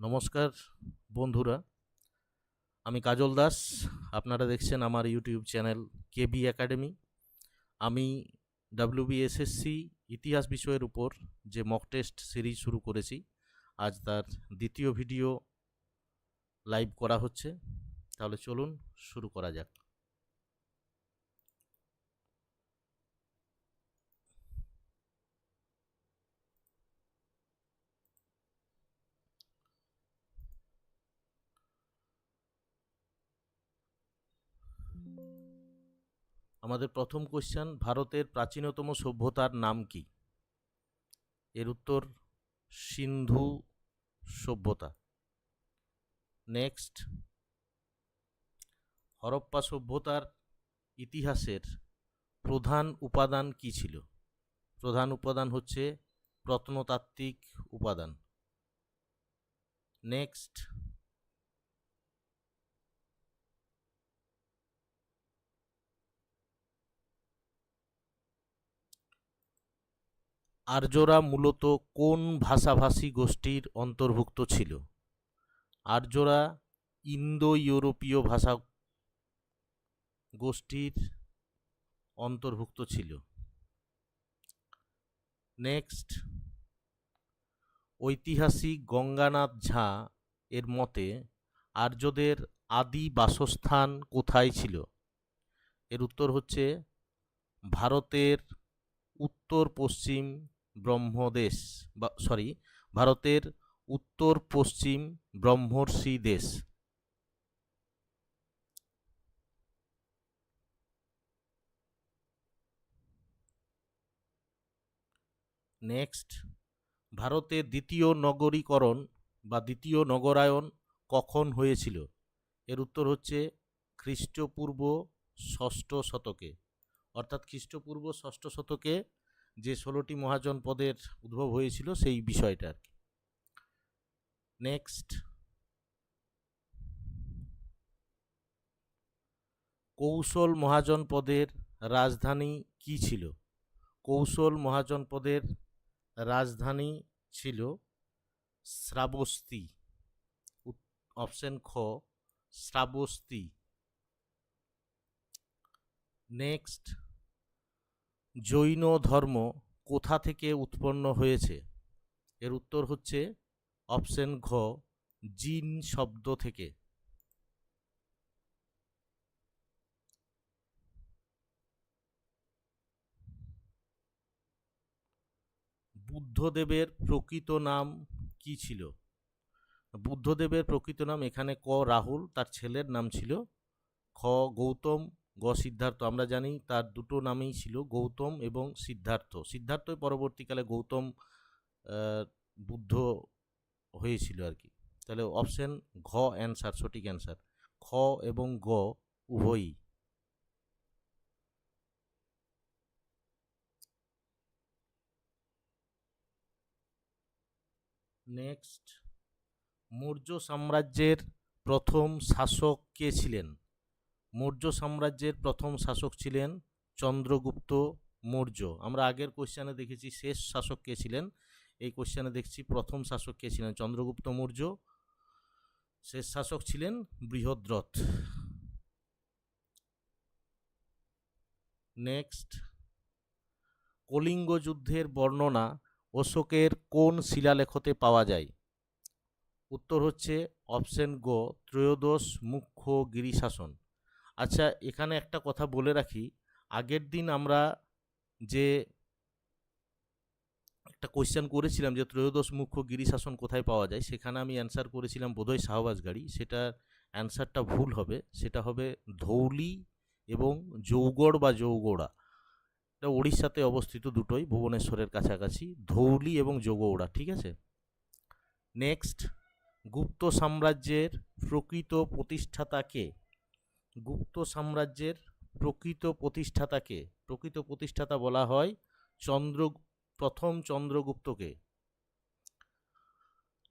নমস্কার বন্ধুরা, আমি কাজল দাস, আপনারা দেখছেন আমার ইউটিউব চ্যানেল কেবি একাডেমি। আমি ডাব্লিউবিএসএসসি ইতিহাস বিষয়ের উপর যে মক টেস্ট সিরিজ শুরু করেছি, আজ তার দ্বিতীয় ভিডিও লাইভ করা হচ্ছে। তাহলে চলুন শুরু করা যাক। আমাদের প্রথম কোশ্চেন ভারতের প্রাচীনতম সভ্যতার নাম কি? এর উত্তর, সিন্ধু সভ্যতা। নেক্সট হরপ্পা সভ্যতার ইতিহাসের প্রধান উপাদান কি ছিল? প্রধান উপাদান হচ্ছে প্রত্নতাত্ত্বিক উপাদান। নেক্সট আর্যরা মূলত কোন ভাষাভাষী গোষ্ঠীর অন্তর্ভুক্ত ছিল? আর্যরা ইন্দো ইউরোপীয় ভাষা গোষ্ঠীর অন্তর্ভুক্ত ছিল। নেক্সট, ঐতিহাসিক গঙ্গানাথ ঝা এর মতে আর্যদের আদি বাসস্থান কোথায় ছিল? এর উত্তর হচ্ছে ভারতের উত্তর পশ্চিম ব্রহ্মদেশ বা সরি ভারতের উত্তর পশ্চিম ব্রহ্মর্ষি দেশ। নেক্সট ভারতের দ্বিতীয় নগরীকরণ বা দ্বিতীয় নগরায়ন কখন হয়েছিল? এর উত্তর হচ্ছে খ্রিস্টপূর্ব ষষ্ঠ শতকে। অর্থাৎ খ্রিস্টপূর্ব ষষ্ঠ শতকে যে ষোলোটি মহাজন পদের উদ্ভব হয়েছিল সেই বিষয়টা আর কি। নেক্সট কৌশল মহাজন পদের রাজধানী কি ছিল? কৌশল মহাজন পদের রাজধানী ছিল শ্রাবস্তি। অপশন খ, শ্রাবস্তি। নেক্সট জৈন ধর্ম কোথা থেকে উৎপন্ন হয়েছে? এর উত্তর হচ্ছে অপশন ঘ, জিন শব্দ থেকে। বুদ্ধদেবের প্রকৃত নাম কি ছিল? বুদ্ধদেবের প্রকৃত নাম এখানে ক, রাহুল, তার ছেলের নাম ছিল খ, গৌতম গ সিদ্ধার্থ আমরা জানি তার দুটো নামেই ছিল গৌতম এবং সিদ্ধার্থ। সিদ্ধার্থই পরবর্তীকালে গৌতম বুদ্ধ হয়েছিল আর কি। তাহলে অপশন ঘ অ্যান্সার সঠিক অ্যান্সার খ এবং গ উভয়ই। নেক্সট মৌর্য সাম্রাজ্যের প্রথম শাসক কে ছিলেন? মৌর্য সাম্রাজ্যের প্রথম শাসক ছিলেন চন্দ্রগুপ্ত মৌর্য। আমরা আগের কোশ্চেনে দেখেছি শেষ শাসক কে ছিলেন। এই কোশ্চেনে দেখছি প্রথম শাসক কে ছিলেন, চন্দ্রগুপ্ত মৌর্য। শেষ শাসক ছিলেন বৃহদ্রথ। নেক্সট কলিঙ্গ যুদ্ধের বর্ণনা অশোকের কোন শিলালেখতে পাওয়া যায়? উত্তর হচ্ছে অপশন গ, ত্রয়োদশ মুখ্য গিরিশাসন। আচ্ছা এখানে একটা কথা বলে রাখি। আগের দিন আমরা যে একটা কোয়েশ্চেন করেছিলাম যে ত্রয়োদশ মুখ্য গিরিশাসন কোথায় পাওয়া যায়, সেখানে আমি অ্যান্সার করেছিলাম বোধহয় শাহবাজ গাড়ি। সেটার অ্যান্সারটা ভুল হবে। সেটা হবে ধৌলি এবং জৌগড় বা জৌগোড়া। এটা উড়িষ্যাতে অবস্থিত দুটোই, ভুবনেশ্বরের কাছাকাছি। ধৌলি এবং জৌগৌড়া, ঠিক আছে? নেক্সট গুপ্ত সাম্রাজ্যের প্রকৃত প্রতিষ্ঠাতাকে গুপ্ত সাম্রাজ্যের প্রকৃত প্রতিষ্ঠাতাকে, প্রকৃত প্রতিষ্ঠাতা বলা হয় চন্দ্র, প্রথম চন্দ্রগুপ্তকে।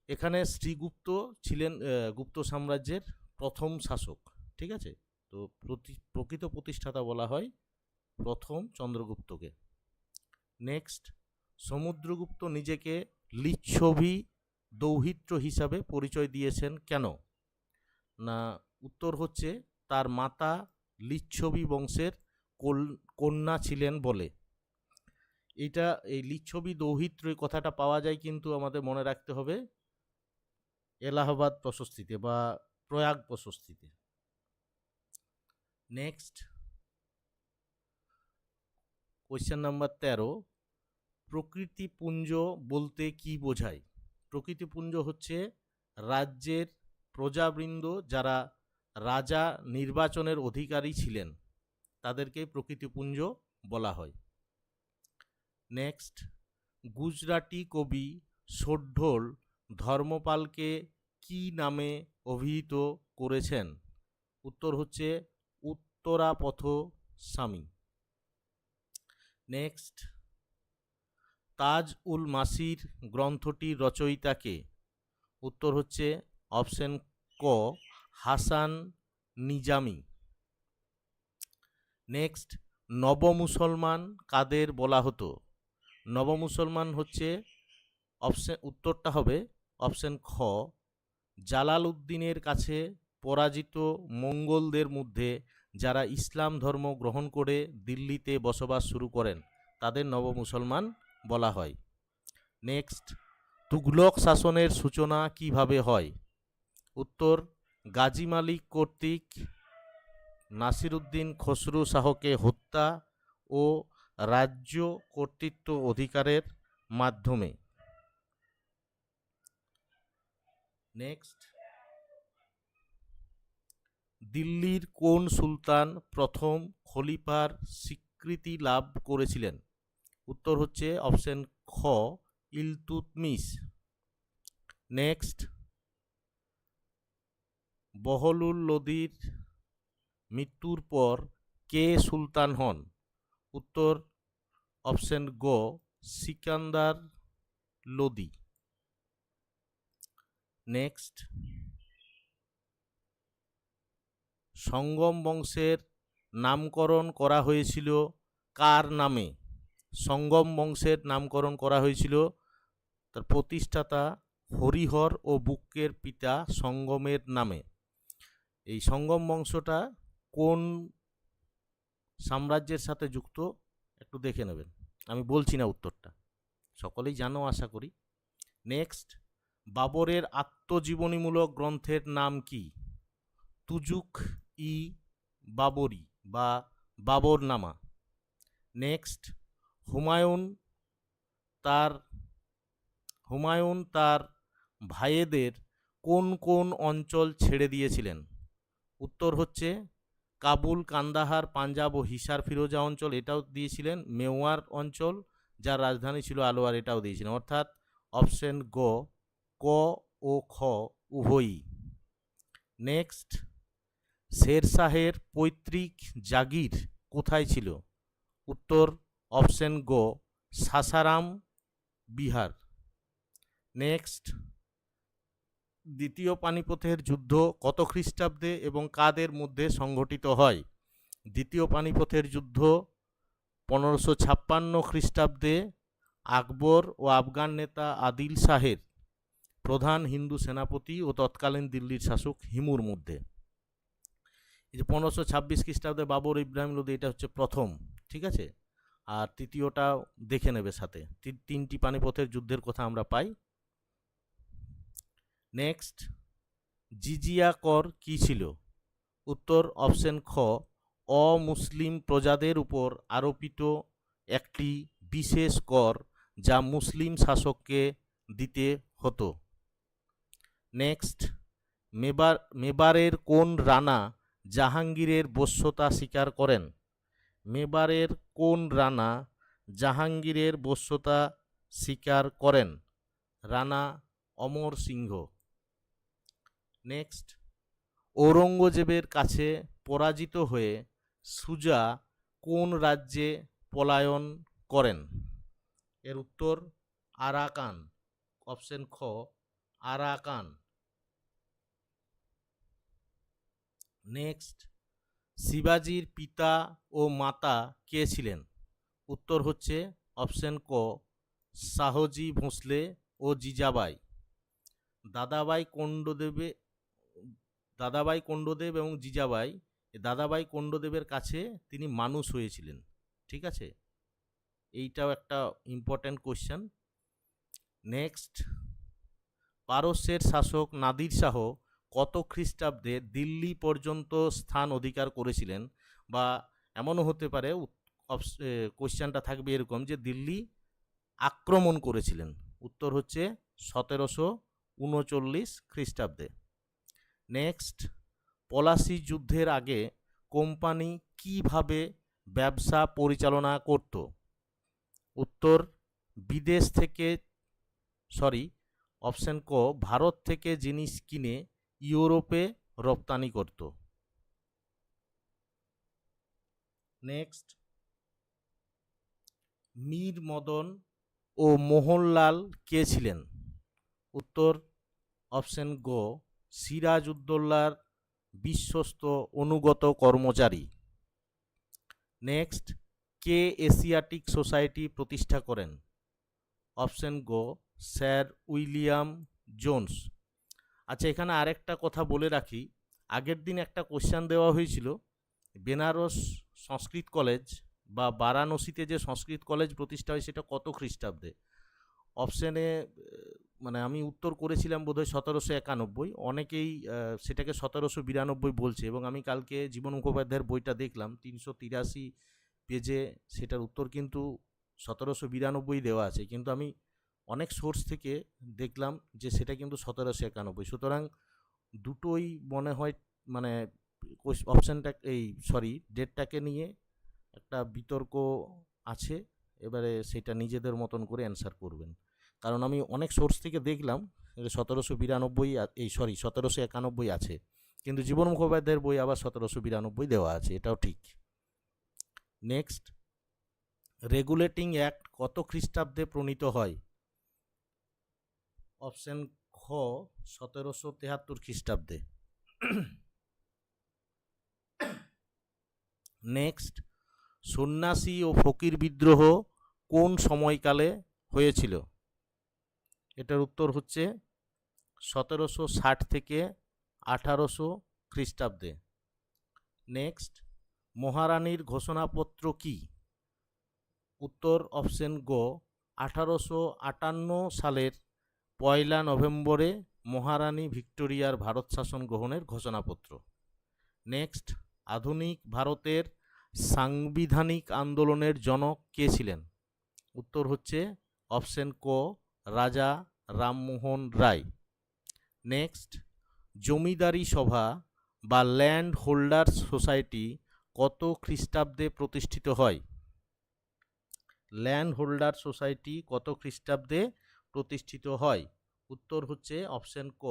এখানে শ্রীগুপ্ত ছিলেন গুপ্ত সাম্রাজ্যের প্রথম শাসক, ঠিক আছে? তো প্রকৃত প্রতিষ্ঠাতা বলা হয় প্রথম চন্দ্রগুপ্তকে। নেক্সট, সমুদ্রগুপ্ত নিজেকে লিচ্ছবি দৌহিত্র হিসাবে পরিচয় দিয়েছেন কেন? না, উত্তর হচ্ছে তার মাতা লিচ্ছবি বংশের কন্যা ছিলেন বলে। এটা এই লিচ্ছবি দৌহিত্র কথাটা পাওয়া যায় কিন্তু আমাদের মনে রাখতে হবে, এলাহাবাদ প্রশস্তিতে বা প্রয়াগ প্রশস্তিতে। নেক্সট কোয়েশ্চেন নাম্বার তেরো প্রকৃতিপুঞ্জ বলতে কি বোঝায়? প্রকৃতিপুঞ্জ হচ্ছে রাজ্যের প্রজাবৃন্দ যারা রাজা নির্বাচনের অধিকারী ছিলেন। তাদেরকে প্রকৃতিপুঞ্জ বলা হয়। নেক্সট গুজরাটি কবি সোঢ্ঢল ধর্মপালকে কি নামে অভিহিত করেছেন? উত্তর হচ্ছে উত্তরাপথ স্বামী। নেক্সট তাজ উল মাসির গ্রন্থটির রচয়িতাকে। উত্তর হচ্ছে অপশন ক হাসান নিজামি। নেক্সট নবমুসলমান কাদের বলা হতো? নবমুসলমান হচ্ছে অপশন উত্তরটা হবে অপশন খ, জালাল উদ্দিনের কাছে পরাজিত মঙ্গলদের মধ্যে যারা ইসলাম ধর্ম গ্রহণ করে দিল্লিতে বসবাস শুরু করেন, তাদের নবমুসলমান বলা হয়। নেক্সট তুগলক শাসনের সূচনা কীভাবে হয়? উত্তর গাজী মালিক কর্তৃক নাসিরুদ্দিন খসরু শাহকে হত্যা ও রাজ্য কর্তৃত্ব অধিকারের মাধ্যমে। নেক্সট দিল্লির কোন সুলতান প্রথম খলিফার স্বীকৃতি লাভ করেছিলেন? উত্তর হচ্ছে অপশন খ, ইলতুতমিশ। নেক্সট বহলুল লোদির মৃত্যুর পর কে সুলতান হন? উত্তর অপশন গ, সিকান্দার লোদি। নেক্সট। সঙ্গম বংশের নামকরণ করা হয়েছিল কার নামে? সঙ্গম বংশের নামকরণ করা হয়েছিল তার প্রতিষ্ঠাতা হরিহর ও বুক্কের পিতা সঙ্গমের নামে। এই সঙ্গম বংশটা কোন সাম্রাজ্যের সাথে যুক্ত, একটু দেখে নেবেন। আমি বলছি না উত্তরটা। সকলেই জানো, আশা করি। নেক্সট বাবরের আত্মজীবনীমূলক গ্রন্থের নাম কি? তুজুক ই বাবরি বা বাবরনামা। নেক্সট হুমায়ুন তার হুমায়ুন তার ভাইয়েদের কোন কোন অঞ্চল ছেড়ে দিয়েছিলেন? উত্তর হচ্ছে কাবুল, কান্দাহার, পাঞ্জাব ও হিসার ফিরোজা অঞ্চল এটাও দিয়েছিলেন। মেওয়ার অঞ্চল, যার রাজধানী ছিল আলোয়ার, এটাও দিয়েছিলেন। অর্থাৎ অপশন গ, ক ও খ উভয়ই। নেক্সট, শেরশাহের পৈতৃক জাগির কোথায় ছিল? উত্তর অপশন গ, সাসারাম বিহার। নেক্সট দ্বিতীয় পানিপথের যুদ্ধ কত খ্রিস্টাব্দে এবং কাদের মধ্যে সংঘটিত হয়? দ্বিতীয় পানিপথের যুদ্ধ পনেরোশো ছাপ্পান্ন খ্রিস্টাব্দে আকবর ও আফগান নেতা আদিল শাহের, প্রধান হিন্দু সেনাপতি ও তৎকালীন দিল্লির শাসক হিমুর মধ্যে। এই যে পনেরোশো ছাব্বিশ খ্রিস্টাব্দে বাবর ইব্রাহিম লোদি, এটা হচ্ছে প্রথম, ঠিক আছে? আর তৃতীয়টা দেখে নেবে সাথে। তিনটি পানিপথের যুদ্ধের কথা আমরা পাই। নেক্সট, জিজিয়া কর কি ছিল? উত্তর অপশন খ, অমুসলিম প্রজাদের উপর আরোপিত একটি বিশেষ কর যা মুসলিম শাসককে দিতে হতো। নেক্সট, মেবার, মেবারের কোন রানা জাহাঙ্গীরের বশ্যতা স্বীকার করেন? মেবারের কোন রানা জাহাঙ্গীরের বশ্যতা স্বীকার করেন? রানা অমর সিংহ। নেক্সট ঔরঙ্গজেবের কাছে পরাজিত হয়ে সুজা কোন রাজ্যে পলায়ন করেন? এর উত্তর আরাকান অপশন খ, আরাকান। নেক্সট শিবাজির পিতা ও মাতা কে ছিলেন? উত্তর হচ্ছে অপশন ক, শাহজি ভোঁসলে ও জিজাবাই। দাদাবাই কোন্ডদেবে দাদাবাই কোন্ডদেব এবং জিজাবাই দাদাবাই কোন্ডদেবের কাছে তিনি মানুষ হয়েছিলেন, ঠিক আছে? এইটাও একটা ইম্পর্ট্যান্ট কোশ্চেন নেক্সট পারস্যের শাসক নাদির শাহ কত খ্রিস্টাব্দে দিল্লি পর্যন্ত স্থান অধিকার করেছিলেন? বা এমনও হতে পারে কোশ্চেনটা থাকবে এরকম যে দিল্লি আক্রমণ করেছিলেন। উত্তর হচ্ছে সতেরোশো উনচল্লিশ খ্রিস্টাব্দে। নেক্সট পলাশি যুদ্ধের আগে কোম্পানি কীভাবে ব্যবসা পরিচালনা করত? উত্তর, বিদেশ থেকে সরি অপশন ক, ভারত থেকে জিনিস কিনে ইউরোপে রপ্তানি করত। নেক্সট মীর মদন ও মোহনলাল কে ছিলেন? উত্তর অপশন গ সিরাজউদ্দৌলার বিশ্বস্ত অনুগত কর্মচারী। নেক্সট, কে এশিয়াটিক সোসাইটি প্রতিষ্ঠা করেন? অপশন গ, স্যার উইলিয়াম জোন্স। আচ্ছা এখানে আরেকটা কথা বলে রাখি। আগের দিন একটা কোশ্চেন দেওয়া হয়েছিল, বেনারস সংস্কৃত কলেজ বা বারাণসীতে যে সংস্কৃত কলেজ প্রতিষ্ঠা হয় সেটা কত খ্রিস্টাব্দে? অপশানে মানে আমি উত্তর করেছিলাম বোধহয় সতেরোশো একানব্বই। অনেকেই সেটাকে সতেরোশো বিরানব্বই বলছে এবং আমি কালকে জীবন মুখোপাধ্যায়ের বইটা দেখলাম, তিনশো তিরাশি পেজে সেটার উত্তর কিন্তু সতেরোশো বিরানব্বই দেওয়া আছে। কিন্তু আমি অনেক সোর্স থেকে দেখলাম যে সেটা কিন্তু সতেরোশো একানব্বই। সুতরাং দুটোই মনে হয় মানে অপশানটা এই সরি ডেটটাকে নিয়ে একটা বিতর্ক আছে। এবারে সেটা নিজেদের মতন করে অ্যান্সার করবেন। কারণ আমি অনেক সোর্স থেকে দেখলাম সতেরোশো বিরানব্বই এই সরি সতেরোশো একানব্বই আছে। কিন্তু জীবন মুখোপাধ্যায়ের বই আবার সতেরোশো বিরানব্বই দেওয়া আছে, এটাও ঠিক। নেক্সট রেগুলেটিং অ্যাক্ট কত খ্রিস্টাব্দে প্রণীত হয়? অপশন খ, সতেরোশো তেহাত্তর খ্রিস্টাব্দে। নেক্সট সন্ন্যাসী ও ফকির বিদ্রোহ কোন সময়কালে হয়েছিল? এটার উত্তর হচ্ছে সতেরোশো ষাট থেকে আঠারোশো খ্রিস্টাব্দে। নেক্সট, মহারানীর ঘোষণাপত্র কি? উত্তর অপশন গ, আঠারোশো আটান্ন সালের পয়লা নভেম্বরে মহারানী ভিক্টোরিয়ার ভারত শাসন গ্রহণের ঘোষণাপত্র। নেক্সট, আধুনিক ভারতের সাংবিধানিক আন্দোলনের জনক কে ছিলেন? উত্তর হচ্ছে অপশন ক রাজা রামমোহন রায়। নেক্সট জমিদারি সভা বা ল্যান্ড হোল্ডার সোসাইটি কত খ্রিস্টাব্দে প্রতিষ্ঠিত হয়? ল্যান্ড হোল্ডার সোসাইটি কত খ্রিস্টাব্দে প্রতিষ্ঠিত হয়? উত্তর হচ্ছে অপশন ক,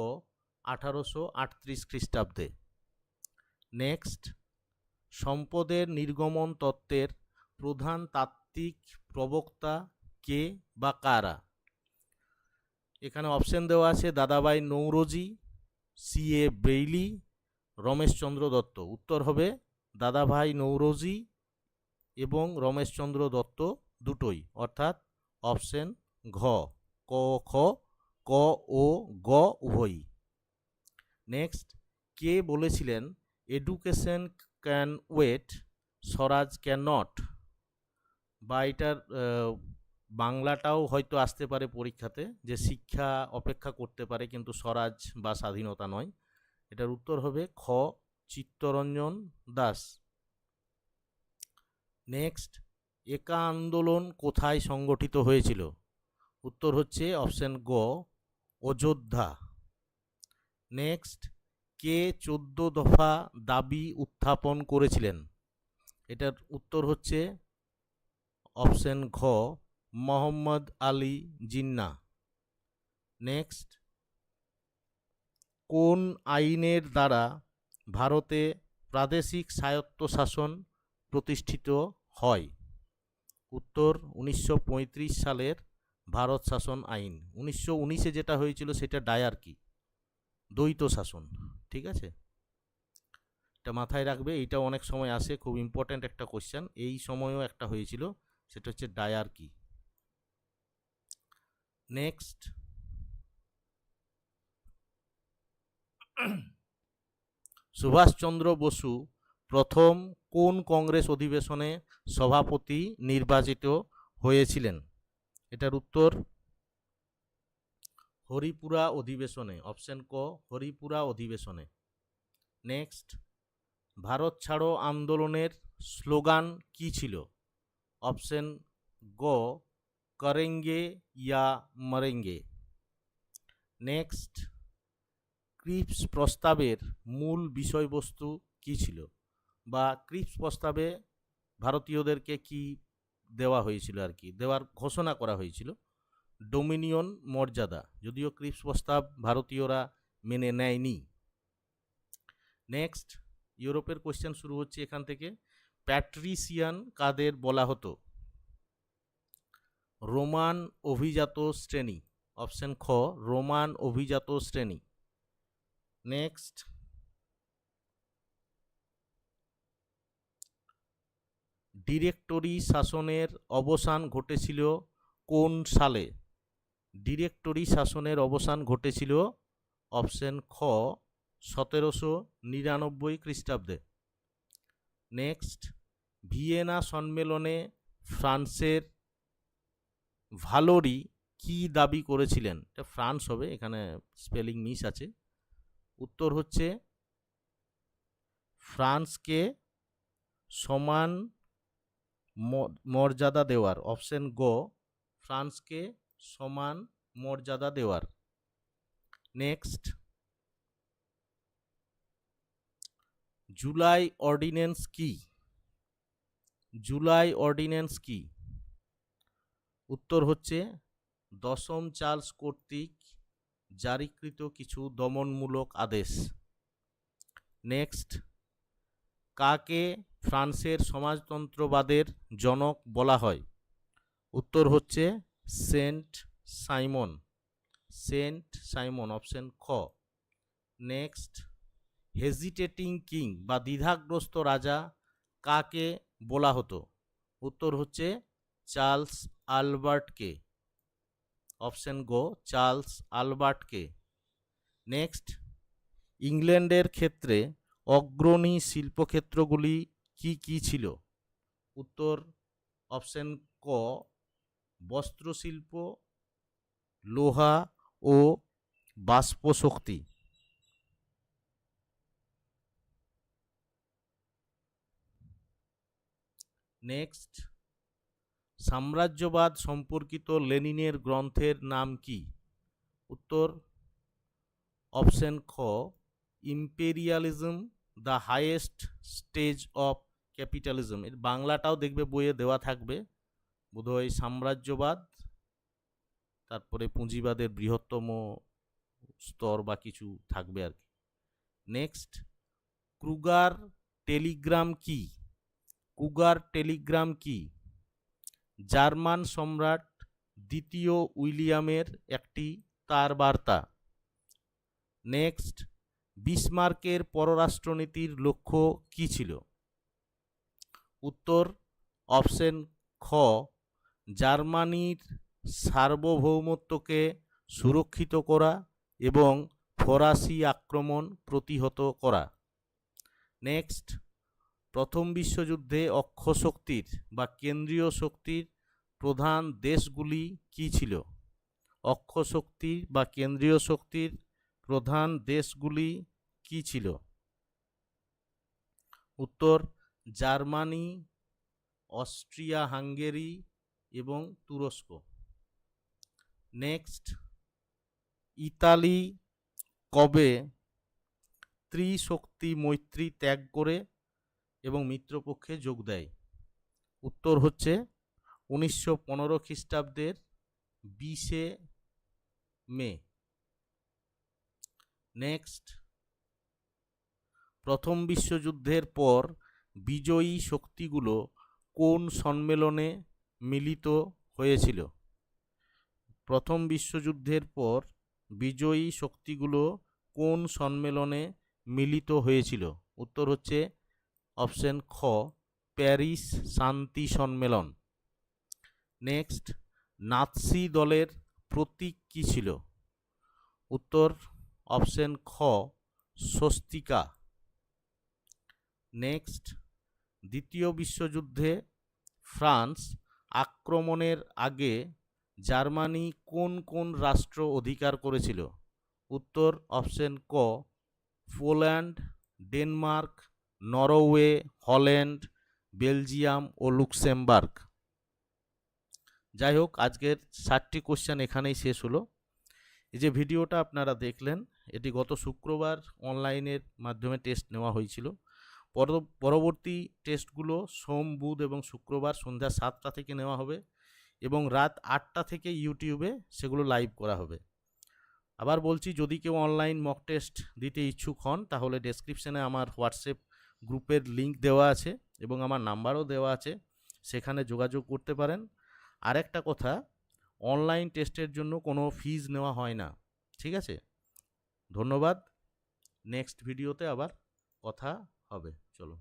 আঠারোশো আটত্রিশ খ্রিস্টাব্দে। নেক্সট সম্পদের নির্গমন তত্ত্বের প্রধান তাত্ত্বিক প্রবক্তা কে বা কারা? এখানে অপশন দেওয়া আছে Dadabhai Naoroji C A Bayly Romeshchandra Dutt. উত্তর হবে দাদাভাই নৌরজি এবং রমেশচন্দ্র দত্ত দুটোই। অর্থাৎ অপশন ঘ, ক, খ, ক, ও, গ উভয়ই। নেক্সট কে বলেছিলেন education can wait swaraj can not বা এটার বাংলাটাও হয়তো আসতে পারে পরীক্ষাতে যে শিক্ষা অপেক্ষা করতে পারে, কিন্তু স্বরাজ বা স্বাধীনতা নয়। এটার উত্তর হবে খ, চিত্তরঞ্জন দাস। নেক্সট, একা আন্দোলন কোথায় সংগঠিত হয়েছিল? উত্তর হচ্ছে অপশন গ, অযোধ্যা। নেক্সট, কে চোদ্দ দফা দাবি উত্থাপন করেছিলেন? এটার উত্তর হচ্ছে অপশন ঘ মোহাম্মদ আলী জিন্না। নেক্সট কোন আইনের দ্বারা ভারতে প্রাদেশিক স্বায়ত্তশাসন প্রতিষ্ঠিত হয়? উত্তর, উনিশশো পঁয়ত্রিশ সালের ভারত শাসন আইন। উনিশশো উনিশে যেটা হয়েছিল সেটা ডায়ারকি, দ্বৈত শাসন, ঠিক আছে? এটা মাথায় রাখবে, এইটা অনেক সময় আসে, খুব ইম্পর্ট্যান্ট একটা কোশ্চেন এই সময়ও একটা হয়েছিল, সেটা হচ্ছে ডায়ারকি। নেক্সট সুভাষচন্দ্র বসু প্রথম কোন কংগ্রেস অধিবেশনে সভাপতি নির্বাচিত হয়েছিলেন? এটার উত্তর হরিপুরা অধিবেশনে, অপশন ক, হরিপুরা অধিবেশনে। নেক্সট, ভারত ছাড়ো আন্দোলনের স্লোগান কি ছিল? অপশন গ করেঙ্গে ইয়া মরেঙ্গে নেক্সট ক্রিপস প্রস্তাবের মূল বিষয়বস্তু কি ছিল? বা ক্রিপস প্রস্তাবে ভারতীয়দেরকে কি দেওয়া হয়েছিল আর কি? দেওয়ার ঘোষণা করা হয়েছিল। ডোমিনিয়ন মর্যাদা, যদিও ক্রিপস প্রস্তাব ভারতীয়রা মেনে নেয়নি। নেক্সট ইউরোপের কোশ্চেন শুরু হচ্ছে এখান থেকে। প্যাট্রিসিয়ান কাদের বলা হতো? রোমান অভিজাত শ্রেণি। অপশন খ, রোমান অভিজাত শ্রেণি। নেক্সট। ডিরেক্টরি শাসনের অবসান ঘটেছিল কোন সালে? ডিরেক্টরি শাসনের অবসান ঘটেছিল অপশন খ, সতেরোশো নিরানব্বই খ্রিস্টাব্দে। নেক্সট। ভিয়েনা সম্মেলনে ফ্রান্সের ভালোরি কি দাবি করেছিলেন? এটা ফ্রান্স হবে, এখানে স্পেলিং মিস আছে। উত্তর হচ্ছে, ফ্রান্সকে সমান মর্যাদা দেওয়ার, অপশন গ, ফ্রান্সকে সমান মর্যাদা দেওয়ার। নেক্সট, জুলাই অর্ডিন্যান্স কি? জুলাই অর্ডিন্যান্স কি? উত্তর হচ্ছে, দশম চার্লস কর্তৃক জারিকৃত কিছু দমনমূলক আদেশ। নেক্সট, কাকে ফ্রান্সের সমাজতন্ত্রবাদের জনক বলা হয়? উত্তর হচ্ছে, Saint Simon. Saint Simon, option খ। নেক্সট, হেজিটেটিং কিং বা দ্বিধাগ্রস্ত রাজা কাকে বলা হতো? উত্তর হচ্ছে, চার্লস আলবার্টকে অপশন গো, চার্লস আলবার্টকে নেক্সট, ইংল্যান্ডের ক্ষেত্রে অগ্রণী শিল্পক্ষেত্রগুলি কি কি ছিল? উত্তর, অপশন ক, বস্ত্রশিল্প, লোহা ও বাষ্পশক্তি। নেক্সট সাম্রাজ্যবাদ সম্পর্কিত লেনিনের গ্রন্থের নাম কি? উত্তর, অপশন খ, imperialism, the highest stage of capitalism. এর বাংলাটাও দেখবে বইয়ে দেওয়া থাকবে। বোধহয় সাম্রাজ্যবাদ, তারপরে পুঁজিবাদের বৃহত্তম স্তর বা কিছু থাকবে আর কি। নেক্সট, ক্রুগার টেলিগ্রাম কি? কুগার টেলিগ্রাম কি? জার্মান সম্রাট দ্বিতীয় উইলিয়ামের একটি তার বার্তা। নেক্সট, বিসমার্কের পররাষ্ট্রনীতির লক্ষ্য কী ছিল? উত্তর, অপশন খ, জার্মানির সার্বভৌমত্বকে সুরক্ষিত করা এবং ফরাসি আক্রমণ প্রতিহত করা। নেক্সট প্রথম বিশ্বযুদ্ধে অক্ষ শক্তির বা কেন্দ্রীয় শক্তির প্রধান দেশগুলি কী ছিল? অক্ষ শক্তি বা কেন্দ্রীয় শক্তির প্রধান দেশগুলি কী ছিল? উত্তর, জার্মানি, অস্ট্রিয়া, হাঙ্গেরি এবং তুরস্ক। নেক্সট, ইতালি কবে ত্রিশক্তি মৈত্রী ত্যাগ করে এবং মিত্রপক্ষে যোগ দেয়। উত্তর হচ্ছে উনিশশো পনেরো খ্রিস্টাব্দের বিশে মে। নেক্সট প্রথম বিশ্বযুদ্ধের পর বিজয়ী শক্তিগুলো কোন সম্মেলনে মিলিত হয়েছিল? প্রথম বিশ্বযুদ্ধের পর বিজয়ী শক্তিগুলো কোন সম্মেলনে মিলিত হয়েছিল? উত্তর হচ্ছে অপশন খ, প্যারিস শান্তি সম্মেলন। নেক্সট, নাৎসি দলের প্রতীক কী ছিল? উত্তর, অপশন খ, স্বস্তিকা। নেক্সট, দ্বিতীয় বিশ্বযুদ্ধে ফ্রান্স আক্রমণের আগে জার্মানি কোন কোন রাষ্ট্র অধিকার করেছিল? উত্তর, অপশন ক, Poland, Denmark Norway, Holland, Belgium ও লুক্সেমবার্গ। যাই হোক, আজকের ষাটটি কোশ্চেন এখানেই শেষ হলো। এই যে ভিডিওটা আপনারা দেখলেন, এটি গত শুক্রবার অনলাইনের মাধ্যমে টেস্ট নেওয়া হয়েছিল। পর- পরবর্তী টেস্টগুলো সোম, বুধ এবং শুক্রবার সন্ধ্যা সাতটা থেকে নেওয়া হবে এবং রাত আটটা থেকে ইউটিউবে সেগুলো লাইভ করা হবে। আবার বলছি, যদি কেউ অনলাইন মক টেস্ট দিতে ইচ্ছুক হন, তাহলে ডেসক্রিপশানে আমার হোয়াটসঅ্যাপ গ্রুপের লিঙ্ক দেওয়া আছে এবং আমার নাম্বারও দেওয়া আছে, সেখানে যোগাযোগ করতে পারেন। আরেকটা কথা অনলাইন টেস্টের জন্য কোনো ফিজ নেওয়া হয় না, ঠিক আছে? ধন্যবাদ নেক্সট ভিডিওতে আবার কথা হবে, চলো।